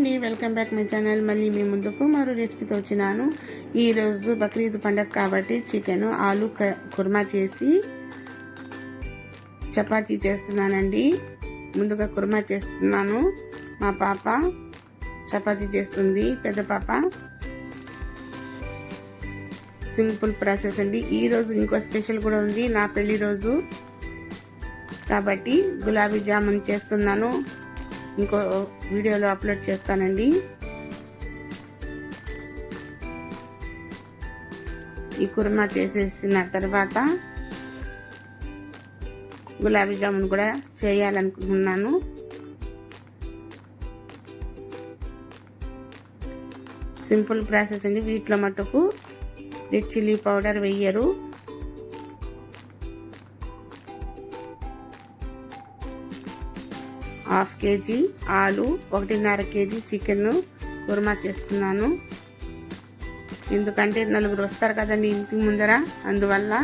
అండి welcome back my channel. మళ్ళీ మీ ముందుకు మరో రెసిపీతో వచ్చినాను. ఈరోజు బక్రీద్ పండగ కాబట్టి చికెన్ ఆలు కుర్మా చేసి చపాతీ చేస్తున్నానండి. ముందుగా కుర్మా చేస్తున్నాను. మా పాప చపాతీ చేస్తుంది పెద్ద పాప. సింపుల్ ప్రాసెస్ అండి. ఈ రోజు ఇంకో స్పెషల్ కూడా ఉంది నా పెళ్ళి రోజు. కాబట్టి గులాబీ జామున్ చేస్తున్నాను. ఇంకో వీడియోలో అప్లోడ్ చేస్తానండి. ఈ కుర్మా చేసేసిన తర్వాత గులాబీ జామున్ కూడా చేయాలనుకుంటున్నాను. సింపుల్ ప్రాసెస్ అండి. వీటిలో మటుకు రెడ్ చిల్లీ పౌడర్ వెయ్యరు హాఫ్ కేజీ ఆలు ఒకటిన్నర కేజీ చికెన్ కుర్మా చేస్తున్నాను. ఎందుకంటే నలుగురు వస్తారు కదండి ఇంటి ముందర అందువల్ల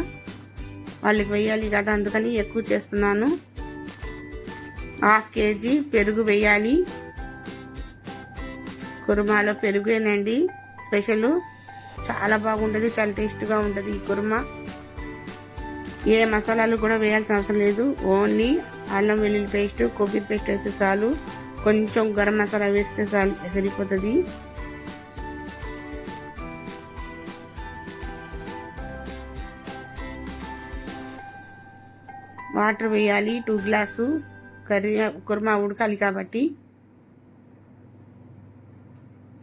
వాళ్ళకి వేయాలి కదా అందుకని ఎక్కువ చేస్తున్నాను. హాఫ్ కేజీ పెరుగు వేయాలి కుర్మాలో పెరుగునండి స్పెషల్. చాలా బాగుంటుంది చాలా టేస్ట్గా ఉంటుంది ఈ కుర్మా. ఏ మసాలాలు కూడా వేయాల్సిన అవసరం లేదు ఓన్లీ అల్లం వెల్లుల్లి పేస్ట్ కొబ్బరి పేస్ట్ వేస్తే చాలు. కొంచెం గరం మసాలా వేస్తే చాలు సరిపోతుంది. వాటర్ వేయాలి టూ గ్లాసు కర్రీ కుర్మా ఉడకాలి కాబట్టి.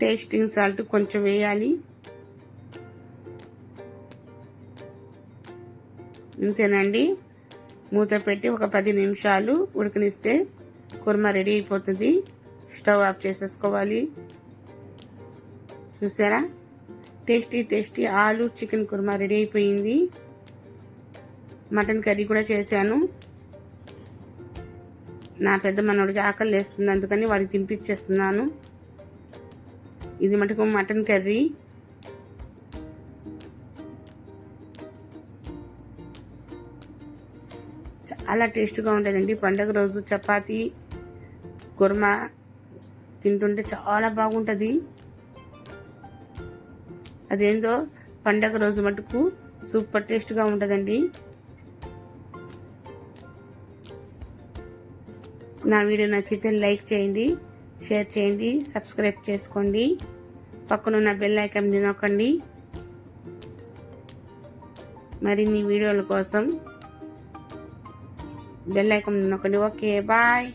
టేస్టింగ్ సాల్ట్ కొంచెం వేయాలి. అంతేనండి మూత పెట్టి ఒక పది నిమిషాలు ఉడకనిస్తే కుర్మా రెడీ అయిపోతుంది. స్టవ్ ఆఫ్ చేసేసుకోవాలి. చూసారా? టేస్టీ టేస్టీ ఆలు చికెన్ కుర్మా రెడీ అయిపోయింది. మటన్ కర్రీ కూడా చేశాను. నా పెద్ద మనోడికి ఆకలి వేస్తుంది అందుకని వాడికి తినిపించేస్తున్నాను. ఇది మటుకు మటన్ కర్రీ. చాలా టేస్ట్గా ఉంటుందండి. పండగ రోజు చపాతి కుర్మా తింటుంటే చాలా బాగుంటుంది. అదేందో పండగ రోజు మటుకు సూపర్ టేస్ట్గా ఉంటుందండి. నా వీడియో నచ్చితే లైక్ చేయండి షేర్ చేయండి సబ్స్క్రైబ్ చేసుకోండి. పక్కనున్న బెల్ ఐకాన్ని నొక్కండి. మరిన్ని వీడియోల కోసం బెల్ ఐకాన్ నొక్కండి ఓకే బాయ్